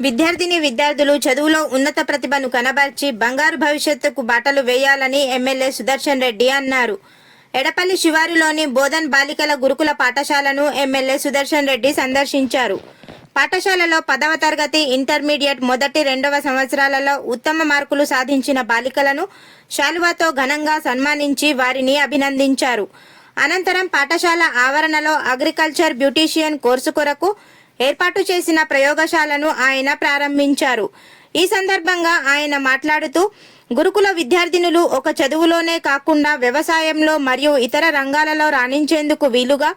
విద్యార్థిని విద్యార్థులు చదువులో ఉన్నత ప్రతిభను కనబర్చి బంగారు భవిష్యత్తుకు బాటలు వేయాలని ఎమ్మెల్యే సుదర్శన్ రెడ్డి అన్నారు. ఎడపల్లి శివారులోని బోధన్ బాలికల గురుకుల పాఠశాలను ఎమ్మెల్యే సుదర్శన్ రెడ్డి సందర్శించారు. పాఠశాలలో పదవ తరగతి ఇంటర్మీడియట్ మొదటి రెండవ సంవత్సరాలలో ఉత్తమ మార్కులు సాధించిన బాలికలను శాలువాతో ఘనంగా సన్మానించి వారిని అభినందించారు. అనంతరం పాఠశాల ఆవరణలో అగ్రికల్చర్ బ్యూటీషియన్ కోర్సు కొరకు ఏర్పాటు చేసిన ప్రయోగశాలను ఆయన ప్రారంభించారు. ఈ సందర్భంగా ఆయన మాట్లాడుతూ గురుకుల విద్యార్థినులు ఒక చదువులోనే కాకుండా వ్యవసాయంలో మరియు ఇతర రంగాలలో రాణించేందుకు వీలుగా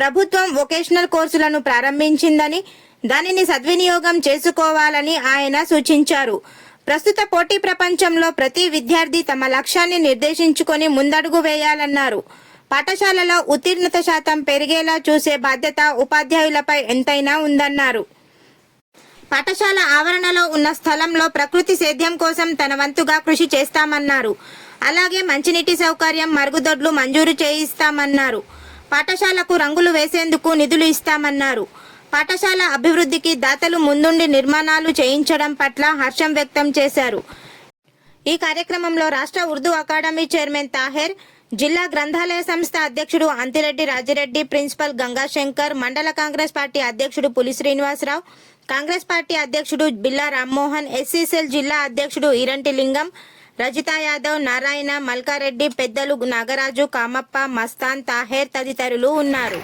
ప్రభుత్వం వొకేషనల్ కోర్సులను ప్రారంభించిందని దానిని సద్వినియోగం చేసుకోవాలని ఆయన సూచించారు. ప్రస్తుత పోటీ ప్రపంచంలో ప్రతి విద్యార్థి తమ లక్ష్యాన్ని నిర్దేశించుకొని ముందడుగు వేయాలన్నారు. పాఠశాలలో ఉత్తీర్ణత శాతం పెరిగేలా చూసే బాధ్యత ఉపాధ్యాయులపై ఎంతైనా ఉందన్నారు. పాఠశాల ఆవరణలో ఉన్న స్థలంలో ప్రకృతి సేద్యం కోసం తన వంతుగా కృషి చేస్తామన్నారు. అలాగే మంచినీటి సౌకర్యం మరుగుదొడ్లు మంజూరు చేయిస్తామన్నారు. పాఠశాలకు రంగులు వేసేందుకు నిధులు ఇస్తామన్నారు. పాఠశాల అభివృద్ధికి దాతలు ముందుండి నిర్మాణాలు చేయించడం పట్ల హర్షం వ్యక్తం చేశారు. ఈ కార్యక్రమంలో రాష్ట్ర ఉర్దూ అకాడమీ చైర్మన్ తాహెర్ జిల్లా గ్రంథాలయ సంస్థ అధ్యక్షుడు అంతిరెడ్డి రాజిరెడ్డి ప్రిన్సిపల్ గంగాశంకర్ మండల కాంగ్రెస్ పార్టీ అధ్యక్షుడు పులి శ్రీనివాసరావు కాంగ్రెస్ పార్టీ అధ్యక్షుడు బిల్లా రామ్మోహన్ ఎస్సీసీఎల్ జిల్లా అధ్యక్షుడు ఇరంటి లింగం రజితా యాదవ్ నారాయణ మల్కారెడ్డి పెద్దలు నాగరాజు కామప్ప మస్తాన్ తాహేర్ తదితరులు ఉన్నారు.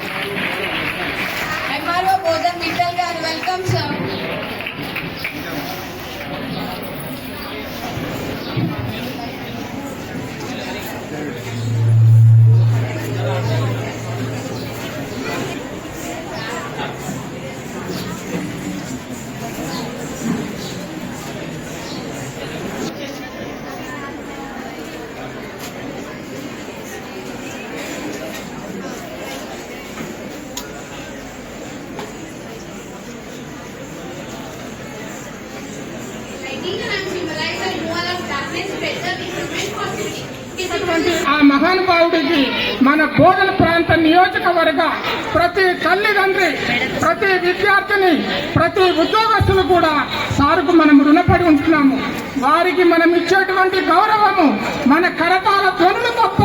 ఉన్నటువంటి ఆ మహానుభావుడికి మన బోధన ప్రాంత నియోజకవర్గ ప్రతి తల్లిదండ్రి ప్రతి విద్యార్థిని ప్రతి ఉద్యోగస్తులు కూడా సారుకు మనం రుణపడి ఉంటున్నాము. వారికి మనం ఇచ్చేటువంటి గౌరవము మన కరతాల ధ్వనులు తప్ప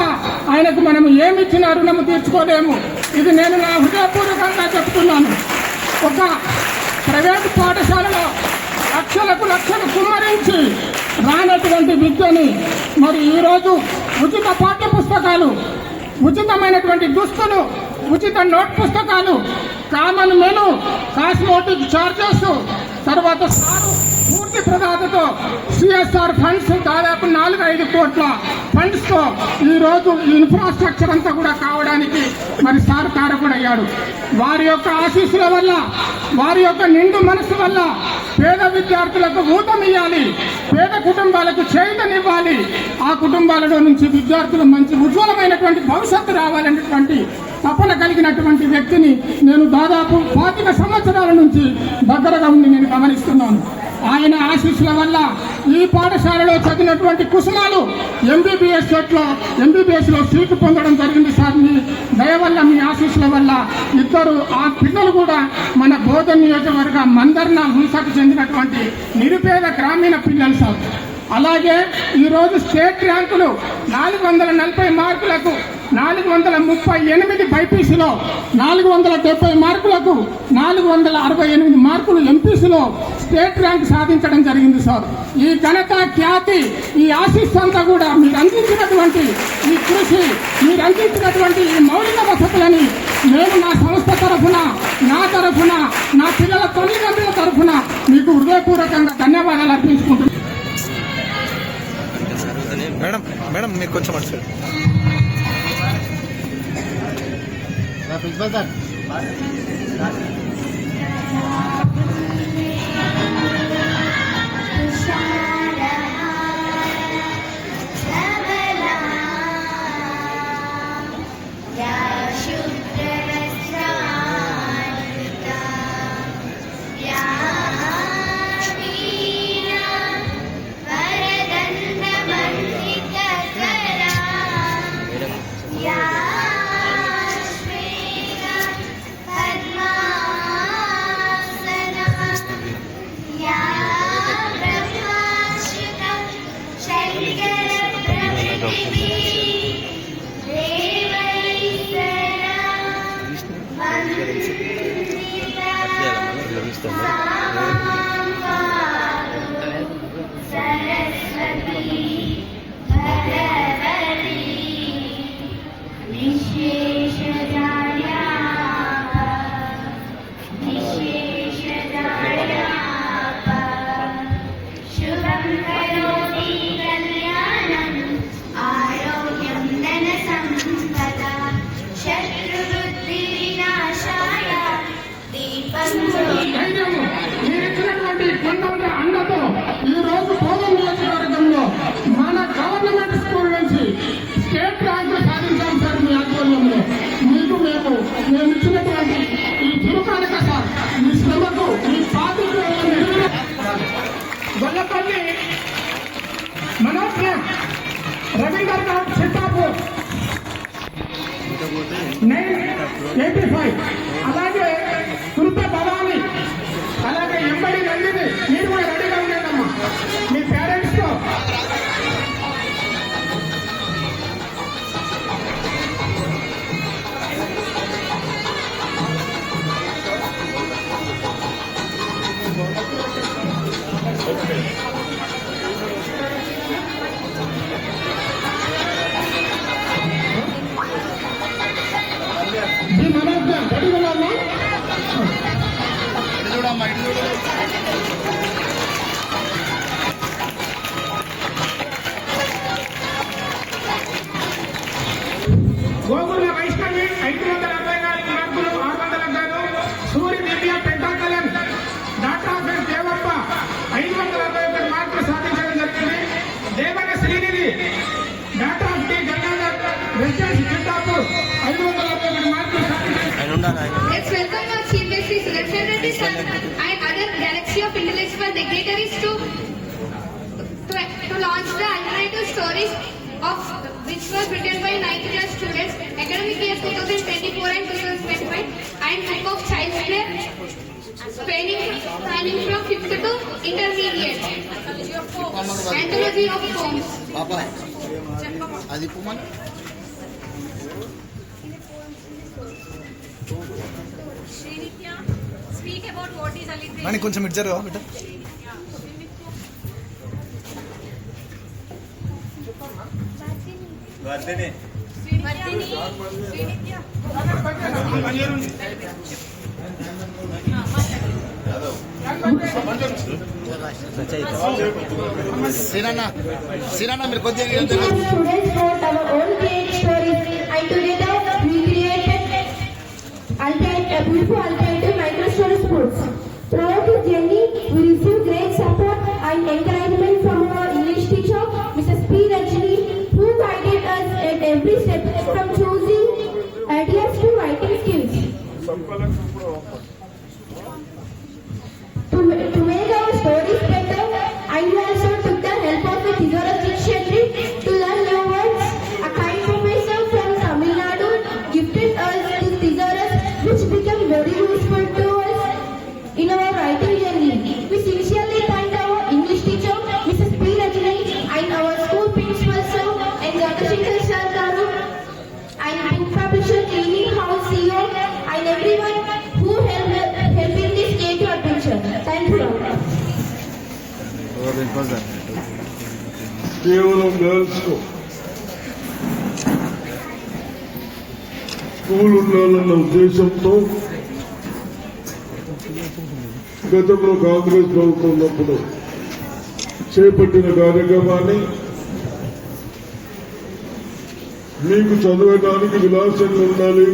ఆయనకు మనం ఏమిచ్చిన రుణము తీర్చుకోలేము. ఇది నేను నా హృదయపూర్వకంగా చెప్తున్నాను ఒక ప్రైవేటు పాఠశాలలో లక్షలకు లక్షలు కుమ్మరించి రానటువంటి విద్యని మరి ఈరోజు ఉచిత పాఠ్య పుస్తకాలు ఉచితమైనటువంటి దుస్తులు ఉచిత నోట్ పుస్తకాలు కామన్ మెను కాస్మోటిక్ చార్జెస్ తర్వాత పూర్తి ప్రదాతతో సిఎస్ఆర్ ఫండ్స్ దాదాపు నాలుగు ఐదు కోట్ల ఫండ్స్తో ఈరోజు ఈ రోజు ఇన్ఫ్రాస్ట్రక్చర్ అంతా కూడా కావడానికి మరి సార్ కారకుడయ్యాడు. వారి యొక్క ఆశీస్సుల వల్ల వారి యొక్క నిండు మనసు వల్ల పేద విద్యార్థులకు ఊతమియ్యాలి పేద కుటుంబాలకు చేయుతనివ్వాలి. ఆ కుటుంబాలలో నుంచి విద్యార్థులు మంచి ఉజ్వలమైనటువంటి భవిష్యత్తు రావాలనేటువంటి తపన కలిగినటువంటి వ్యక్తిని నేను దాదాపు పాతిక సంవత్సరాల నుంచి దగ్గరగా ఉండి నేను గమనిస్తున్నాను. ఆయన ఆశీస్సుల వల్ల ఈ పాఠశాలలో చదివినటువంటి కుసుమాలు ఎంబీబీఎస్లో ఎంబీబీఎస్లో సీటు పొందడం జరిగింది సార్. మీ దయవల్ల మీ ఆశీస్సుల వల్ల ఇద్దరు ఆ పిల్లలు కూడా మన బోధన నియోజకవర్గ మందర్న హింసకు చెందినటువంటి నిరుపేద గ్రామీణ పిల్లలు సార్. అలాగే ఈరోజు స్టేట్ ర్యాంకులు నాలుగు వందల నలభై మార్కులకు నాలుగు వందల ముప్పై ఎనిమిది బైపీసీలో నాలుగు వందల డెబ్బై మార్కులకు నాలుగు వందల అరవై ఎనిమిది మార్కులు ఎంపీసీలో స్టేట్ ర్యాంక్ సాధించడం జరిగింది సార్. ఈ ఘనత ఖ్యాతి ఈ ఆశీస్సు అంతా కూడా మీరు అందించినటువంటి ఈ కృషి మీరు అందించినటువంటి ఈ మౌలిక వసతులని నేను నా సంస్థ తరఫున నా తరఫున నా పిల్లల తల్లిదండ్రుల తరఫున మీకు హృదయపూర్వకంగా ధన్యవాదాలు అర్పించుకుంటున్నాను. మేడం మేడం మీరు కొంచెం అటు Happy birthday. మేము ఇచ్చినటువంటి ఈ చురుకానిక సార్ మీ శ్రమకు మీ గొల్లపల్లి నైన్ ఎయిటీ ఫైవ్ అలాగే వెంకటేష్ చిత్తాపూర్ ఐదు వందల అరవై ఒకటి మార్కులు సాధించారు Let's welcome our Chief Guest Sri Sudarshan Reddy sir and other galaxy of intellectual dignitaries to, to, to launch the alternative stories of which was written by 9th class students academic year 2024 and 2025 and book of child's play spanning, spanning from 5th to intermediate. Anthology of poems. బాబాయ్ అది కానీ కొంచెం జరగవా బిడ్డ. సిరన్న సిరన్న మీరు కొద్దిగా alternate, a uh, beautiful alternative micro story schools. Throughout this journey, we received great support and encouragement from our కేవలం girls school ఉండాలన్న ఉద్దేశంతో గతంలో కాంగ్రెస్ ప్రభుత్వం ఉన్నప్పుడు చేపట్టిన కార్యక్రమాన్ని మీకు చదవడానికి విలాసంగా ఉండాలి.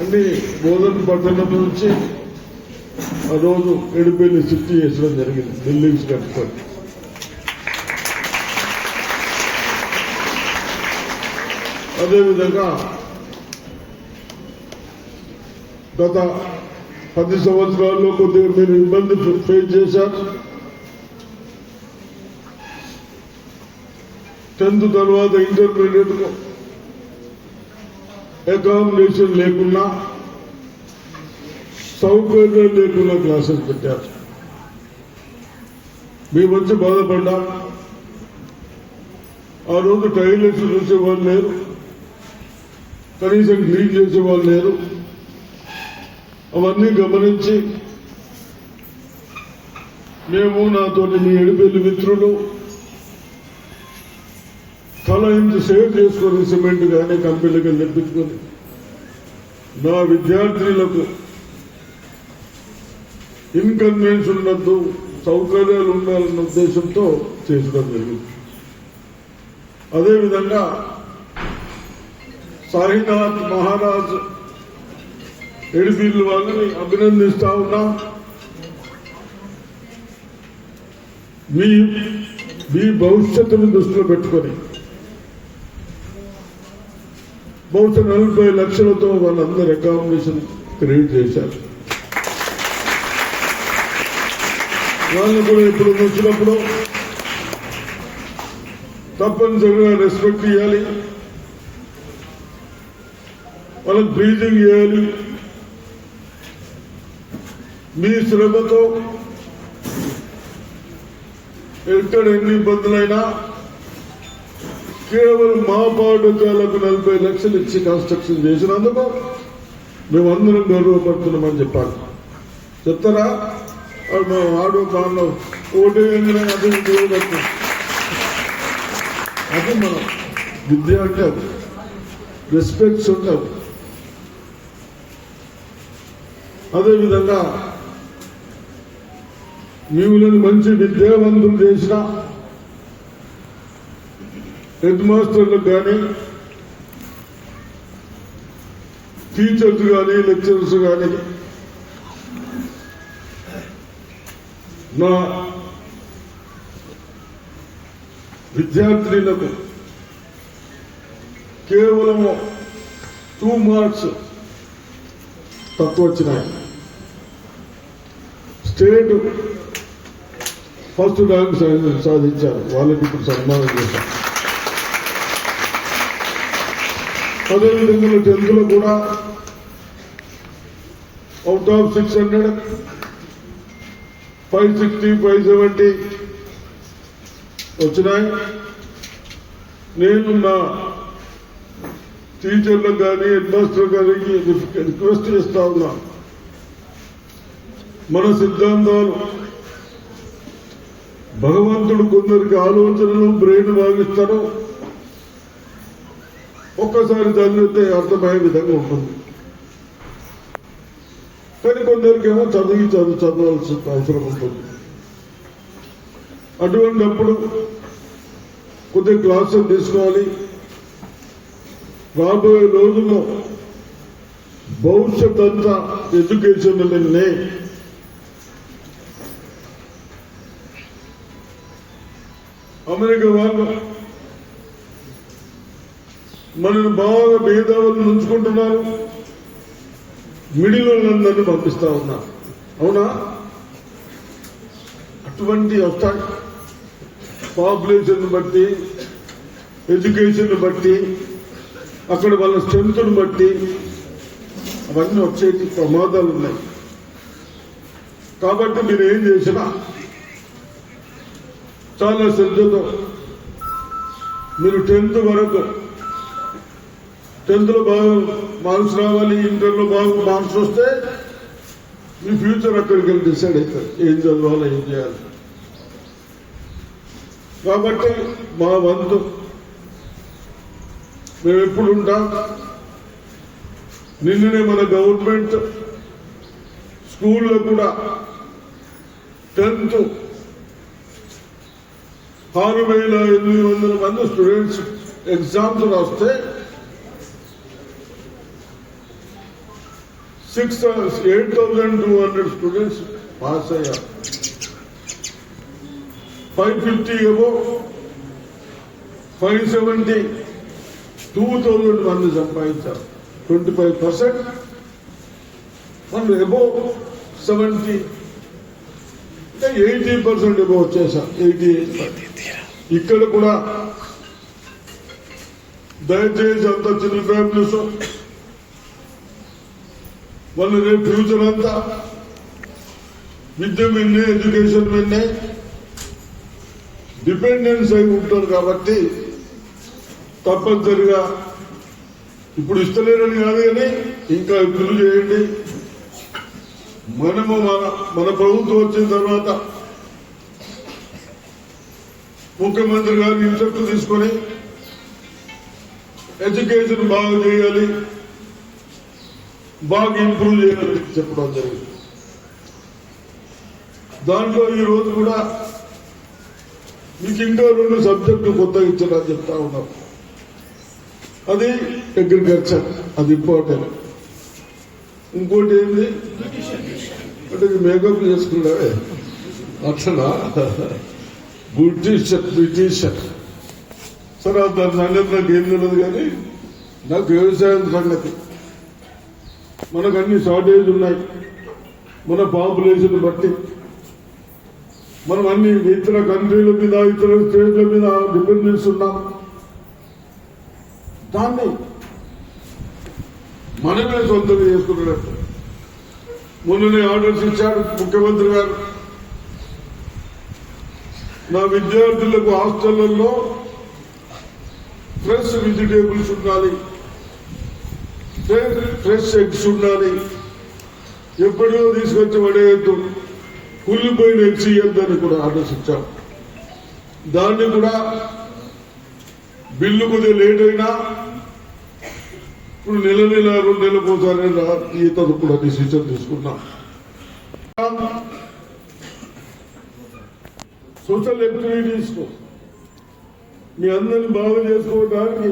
అని బోధన పట్టణం నుంచి ఆ రోజు ఎడిపోయి షిఫ్ట్ చేసడం జరిగింది ఢిల్లీ కట్టుకొని అదేవిధంగా గత పది సంవత్సరాల్లో కొద్దిగా మీరు ఇబ్బంది ఫేస్ చేశారు. టెన్త్ తర్వాత ఇంటర్మీడియట్ అకామిడేషన్ లేకున్నా సౌకర్యం లేకుండా క్లాసులు పెట్టారు. మీ వచ్చి బాధపడ్డా ఆ రోజు టైలెట్స్ చూసేవాళ్ళు లేరు. కనీసం క్లీన్ చేసే వాళ్ళు లేరు. అవన్నీ గమనించి మేము నాతోటి మీ ఎడిపెల్లి మిత్రులు తల ఇంత సేవ్ చేసుకొని సిమెంట్ కానీ కంపెనీలకు తెప్పించుకొని నా విద్యార్థులకు ఇన్కన్వీనియన్స్ ఉండద్దు సౌకర్యాలు ఉండాలన్న ఉద్దేశంతో చేసడం జరిగింది. అదేవిధంగా సాయినాథ్ మహారాజ్ ఎడిపిల్లు వాళ్ళని అభినందిస్తా ఉన్నా మీ మీ భవిష్యత్తును దృష్టిలో పెట్టుకొని బహుశా నలభై లక్షలతో వాళ్ళందరూ అకామిడేషన్ క్రియేట్ చేశారు. వాళ్ళు కూడా ఇప్పుడు వచ్చినప్పుడు తప్పనిసరిగా రెస్పెక్ట్ ఇవ్వాలి. వాళ్ళకి బ్రీజింగ్ చేయాలి. మీ శ్రమతో ఎక్కడ ఎన్ని ఇబ్బందులైనా కేవలం మా పాఠశాలకు నలభై లక్షలు ఇచ్చి కన్స్ట్రక్షన్ చేసినందుకు మేమందరం గౌరవపడుతున్నామని చెప్పాలి. చెప్తారా? వాడు మా ఓటు వేయగానే అది అది మనం విద్య అంటే అది రెస్పెక్ట్స్ ఉండవు అదేవిధంగా మిమ్మల్ని మంచి విద్యావంతులు చేసిన హెడ్ మాస్టర్లకు కానీ టీచర్స్ కానీ లెక్చరర్స్ కానీ నా విద్యార్థినులకు కేవలం టూ మార్క్స్ తక్కువ వచ్చినాయి స్టేట్ ఫస్ట్ ర్యాంక్ సాధించారు. వాళ్ళకి ఇప్పుడు సన్మానం చేశారు. అదేవిధంగా టెన్త్లో కూడా out of six hundred five sixty five seventy వచ్చినాయి. నేను నా టీచర్లకు కానీ హెడ్ మాస్టర్ గారికి రిక్వెస్ట్ చేస్తా ఉన్నా. మన సిద్ధాంతాలు భగవంతుడు కొందరికి ఆలోచనలు బ్రెయిన్ భావిస్తారు ఒక్కసారి చదివితే అర్థమయ్యే విధంగా ఉంటుంది. కానీ కొందరికేమో చదివి చదువు చదవాల్సిన అవసరం ఉంటుంది అటువంటిప్పుడు కొద్దిగా క్లాసులు తీసుకోవాలి. రాబోయే రోజుల్లో భవిష్యత్ అంతా ఎడ్యుకేషన్ అమెరికా వాళ్ళు మనల్ని బాగా భేదాలను ఉంచుకుంటున్నారు. మిడిల్ వాళ్ళందరినీ పంపిస్తా ఉన్నారు అవునా? అటువంటి వస్తాయి పాపులేషన్ బట్టి ఎడ్యుకేషన్ బట్టి అక్కడ వాళ్ళ స్ట్రెంత్ను బట్టి అవన్నీ వచ్చేటి ప్రమాదాలు ఉన్నాయి. కాబట్టి మీరు ఏం చేసినా చాలా శ్రద్ధతో మీరు టెన్త్ వరకు టెన్త్లో బాగా మార్క్స్ రావాలి ఇంటర్లో బాగు మార్క్స్ వస్తే మీ ఫ్యూచర్ అక్కడికి వెళ్ళి డిసైడ్ అవుతారు. ఏం చదవాలి ఏం చేయాలి. కాబట్టి మా వంతు మేము ఎప్పుడు ఉంటాం. నిన్ననే మన గవర్నమెంట్ స్కూల్లో కూడా టెన్త్ ఆరు వేల ఎనిమిది వందల మంది స్టూడెంట్స్ ఎగ్జామ్స్ రాస్తే six eight thousand two hundred students pass అయ్యారు ఫైవ్ ఫిఫ్టీ ఏమో ఫైవ్ సెవెంటీ టూ థౌజండ్ మంది సంపాదించారు ట్వంటీ ఫైవ్ పర్సెంట్ వాళ్ళు ఎబో సెవెంటీ అంటే ఎయిటీ పర్సెంట్ ఎబో వచ్చేసారు ఎయిటీ ఇక్కడ కూడా దయచేసి అంత చిన్న ఫ్యామిలీస్ వాళ్ళు రేపు ఫ్యూచర్ అంతా విద్య మీదనే ఎడ్యుకేషన్ మీదనే డిపెండెన్స్ అయి ఉంటారు కాబట్టి తప్పనిసరిగా ఇప్పుడు ఇస్తలేరని కాదు కానీ ఇంకా ఇప్పుడు చేయండి. మనము మన మన ప్రభుత్వం వచ్చిన తర్వాత ముఖ్యమంత్రి గారిని ఇన్సెప్ట్ తీసుకొని ఎడ్యుకేషన్ బాగా చేయాలి. బాగా ఇంప్రూవ్ చేయాలని చెప్పడం జరిగింది. దాంట్లో ఈ రోజు కూడా మీకు ఇంకా రెండు సబ్జెక్టు కొత్తగా ఇచ్చారని చెప్తా ఉన్నాం. అది అగ్రికల్చర్ అది ఇంపార్టెంట్. ఇంకోటి ఏంది? అంటే మేకప్ చేసుకున్నావే? అట్లా బ్రిటిషర్ బ్రిటిషర్. సరే దాని సంగతి నాకు ఏం తెలియదు కానీ నాకు వ్యవసాయం సంగతి. మనకు అన్ని షార్టేజ్ ఉన్నాయి. మన పాపులేషన్ బట్టి. మనం అన్ని ఇతర కంట్రీల మీద ఇతర స్టేట్ల మీద డిపెండెన్స్ ఉన్నాం. దాన్ని మనమే సొంతం చేసుకున్నట్టు మొన్ననే ఆర్డర్స్ ఇచ్చాడు ముఖ్యమంత్రి గారు. నా విద్యార్థులకు హాస్టళ్ళలో ఫ్రెష్ వెజిటేబుల్స్ ఉండాలి. ఫ్రెష్- ఎగ్స్ ఉండాలి. ఎప్పుడో తీసుకొచ్చి పడేయద్దు. కుళ్ళిపోయిన ఎగ్స్ ఇవ్వద్దని కూడా ఆర్డర్స్ దాన్ని కూడా బిల్లు కొద్దిగా లేట్ అయినా ఇప్పుడు నెల నెల రెండు నెలలకు ఒకసారి ఈత కూడా డిసిషన్ తీసుకున్నాం. సోషల్ యాక్టివిటీస్ మీ అందరిని బాగా చేసుకోవడానికి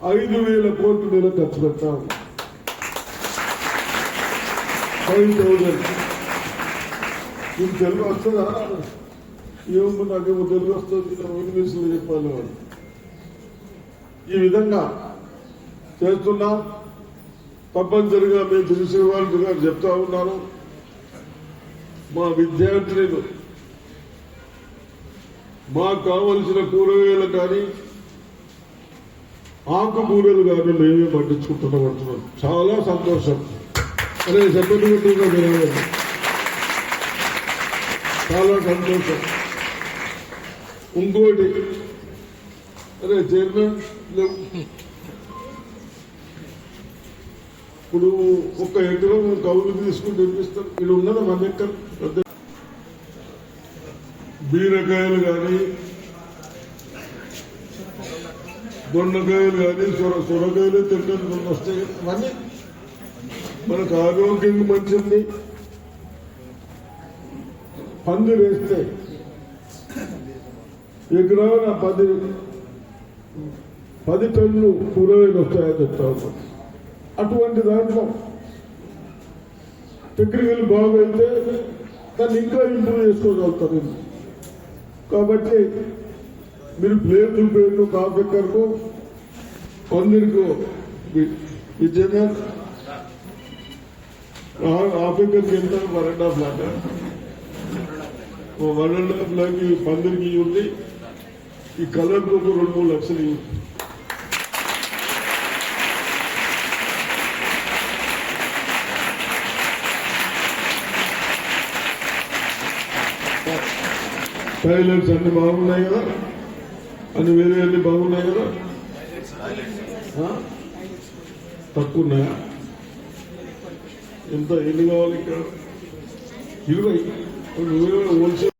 ఐదు వేల కోట్ల నెల ఖర్చు పెట్టాను ఫైవ్ థౌజండ్ మీకు తెలుగు వస్తుందా? ఏమో నాకేమో తెలుగు వస్తుంది ఇంగ్లీష్లో చెప్పాలి వాళ్ళు ఈ విధంగా చేస్తున్నాం. తప్పనిసరిగా మేము తెలిసేవాళ్ళు గారు చెప్తా ఉన్నాను మా విద్యార్థులు మాకు కావలసిన కూరగాయలు కానీ ఆకుకూరలు కానీ మేమే పండించుకుంటున్నాం అంటున్నాం చాలా సంతోషం. అరే చెప్పినట్టుగా వినాలి చాలా సంతోషం. ఇంకోటి అరే చైర్మన్ ఇప్పుడు ఒక ఎకరం కౌలు తీసుకుని తెప్పిస్తాం ఇక్కడ ఉన్నది మన ఎక్కడ? పెద్ద బీరకాయలు కానీ దొండకాయలు కానీ సొర సొరకాయలు తింటాను కొన్ని వస్తాయి అవన్నీ మనకు ఆరోగ్యం మంచిది. పంది వేస్తే ఎకరాన పది పది టన్నులు కూరగాయలు వస్తాయని చెప్తాను అటువంటి దాంట్లో టెక్నికల్ బాగైతే దాన్ని ఇంకా ఇంప్రూవ్ చేసుకోగలుగుతారు. కాబట్టి మీరు ప్లేట్ పేరు కాఫెక్కర్కు పందిరికు ఇచ్చేదా హాఫ్ ఎక్కర్కి ఎంత? One and half lakh? One and half lakh పందిరికి ఉంది ఈ కలర్కు ఒక రెండు మూడు లక్షలు టైలర్స్ అన్ని బాగున్నాయి కదా? అన్ని వేరే అన్ని బాగున్నాయి కదా? ఆ? తక్కువ ఉన్నాయా ఎంత? ఎన్ని కావాలి ఇక్కడ? ఇరవై హోల్సేల్